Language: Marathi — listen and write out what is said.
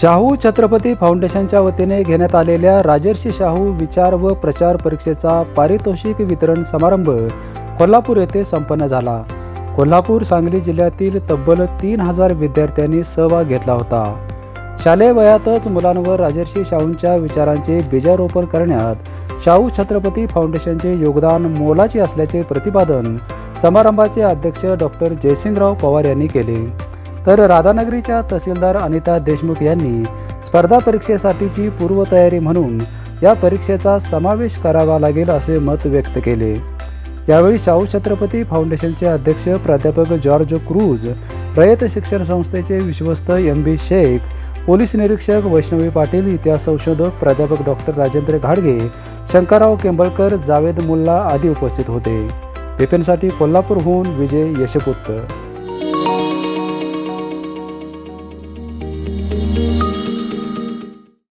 शाहू छत्रपती फाउंडेशनच्या वतीने घेण्यात आलेल्या राजर्षी शाहू विचार व प्रचार परीक्षेचा पारितोषिक वितरण समारंभ कोल्हापूर येथे संपन्न झाला. कोल्हापूर सांगली जिल्ह्यातील तब्बल तीन हजार विद्यार्थ्यांनी सहभाग घेतला होता. शालेय वयातच मुलांवर राजर्षी शाहूंच्या विचारांचे बीजारोपण करण्यात शाहू छत्रपती फाउंडेशनचे योगदान मोलाचे असल्याचे प्रतिपादन समारंभाचे अध्यक्ष डॉक्टर जयसिंगराव पवार यांनी केले. तर राधानगरीच्या तहसीलदार अनिता देशमुख यांनी स्पर्धा परीक्षेसाठीची पूर्वतयारी म्हणून या परीक्षेचा समावेश करावा लागेल असे मत व्यक्त केले. यावेळी शाहू छत्रपती फाउंडेशनचे अध्यक्ष प्राध्यापक जॉर्ज क्रूज रयत शिक्षण संस्थेचे विश्वस्त एम बी शेख पोलीस निरीक्षक वैष्णवी पाटील इतिहास संशोधक प्राध्यापक डॉक्टर राजेंद्र घाडगे शंकरराव केंबळकर जावेद मुल्ला आदी उपस्थित होते. पेपेंसाठी कोल्हापूरहून विजय यशपुत्र